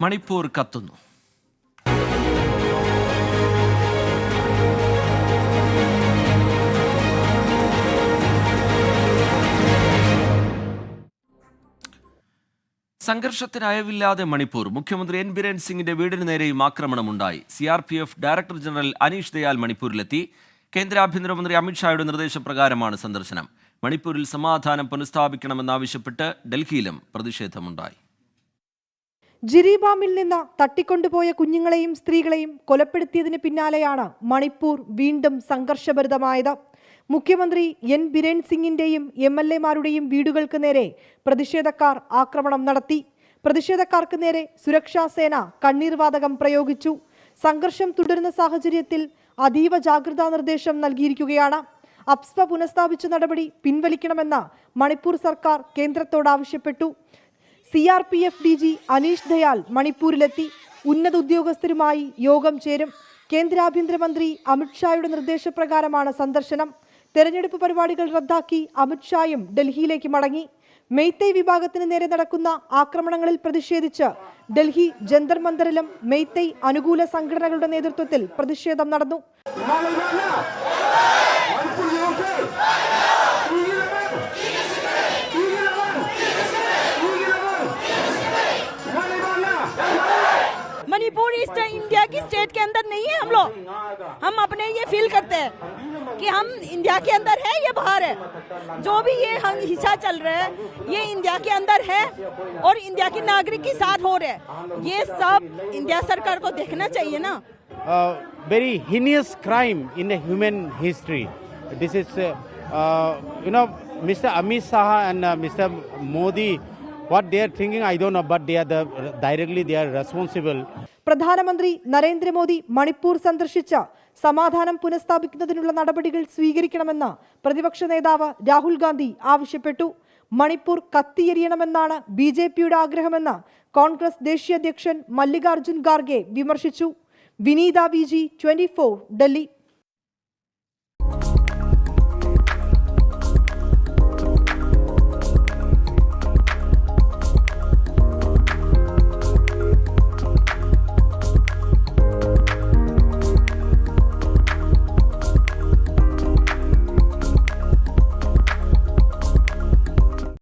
മണിപ്പൂർ കത്തുന്നു. സംഘർഷത്തിന് അയവില്ലാതെ മണിപ്പൂർ. മുഖ്യമന്ത്രി എൻ ബിരേൻ സിംഗിന്റെ വീടിന് നേരെയും ആക്രമണമുണ്ടായി. C R P F director general Aneesh Dayal മണിപ്പൂരിലെത്തി. കേന്ദ്ര ആഭ്യന്തരമന്ത്രി അമിത്ഷായുടെ നിർദ്ദേശപ്രകാരമാണ് സന്ദർശനം. മണിപ്പൂരിൽ സമാധാനം പുനഃസ്ഥാപിക്കണമെന്നാവശ്യപ്പെട്ട് ഡൽഹിയിലും പ്രതിഷേധമുണ്ടായി. ജിരിബാമിൽ നിന്ന് തട്ടിക്കൊണ്ടുപോയ കുഞ്ഞുങ്ങളെയും സ്ത്രീകളെയും കൊലപ്പെടുത്തിയതിന് പിന്നാലെയാണ് മണിപ്പൂർ വീണ്ടും സംഘർഷഭരിതമായത്. മുഖ്യമന്ത്രി എൻ. ബിരേൻ സിംഗിന്റെയും എം എൽ എമാരുടെയും വീടുകൾക്ക് നേരെ പ്രതിഷേധക്കാർ ആക്രമണം നടത്തി. പ്രതിഷേധക്കാർക്ക് നേരെ സുരക്ഷാ സേന കണ്ണീർവാതകം പ്രയോഗിച്ചു. സംഘർഷം തുടരുന്ന സാഹചര്യത്തിൽ അതീവ ജാഗ്രതാ നിർദ്ദേശം നൽകിയിരിക്കുകയാണ്. അപ്സ്പ പുനഃസ്ഥാപിച്ച നടപടി പിൻവലിക്കണമെന്ന് മണിപ്പൂർ സർക്കാർ കേന്ദ്രത്തോട് ആവശ്യപ്പെട്ടു. C R P F D G Aneesh Dayal മണിപ്പൂരിലെത്തി. ഉന്നത ഉദ്യോഗസ്ഥരുമായി യോഗം ചേരും. കേന്ദ്ര ആഭ്യന്തരമന്ത്രി അമിത്ഷായുടെ നിർദ്ദേശപ്രകാരമാണ് സന്ദർശനം. തെരഞ്ഞെടുപ്പ് പരിപാടികൾ റദ്ദാക്കി അമിത്ഷായും ഡൽഹിയിലേക്ക് മടങ്ങി. മെയ്തൈ വിഭാഗത്തിന് നേരെ നടക്കുന്ന ആക്രമണങ്ങളിൽ പ്രതിഷേധിച്ച് ഡൽഹി ജന്തർ മന്ദറിലും മെയ്തൈ അനുകൂല സംഘടനകളുടെ നേതൃത്വത്തിൽ പ്രതിഷേധം നടന്നു. मणिपुर इस इंडिया की स्टेट के अंदर नहीं है हम लोग हम अपने ये फील करते हैं कि हम इंडिया के अंदर है ये बाहर है जो भी ये हिस्सा चल रहा है ये इंडिया के अंदर है और इंडिया के नागरिक के साथ हो रहा है ये सब इंडिया सरकार को देखना चाहिए ना the human history. This is, uh, uh, you know, Mr. Amit Shah and uh, Mr. Modi, what they are thinking, I don't know, but they are directly they are responsible. പ്രധാനമന്ത്രി നരേന്ദ്രമോദി മണിപ്പൂർ സന്ദർശിച്ച സമാധാനം പുനഃസ്ഥാപിക്കുന്നതിനുള്ള നടപടികൾ സ്വീകരിക്കണമെന്ന് പ്രതിപക്ഷ നേതാവ് രാഹുൽ ഗാന്ധി ആവശ്യപ്പെട്ടു. മണിപ്പൂർ കത്തിയെരിയണമെന്നാണ് ബി ജെ പിയുടെ ആഗ്രഹമെന്ന് കോൺഗ്രസ് ദേശീയ അധ്യക്ഷൻ മല്ലികാർജുൻ ഖാർഗെ വിമർശിച്ചു. Vineetha V G twenty Delhi.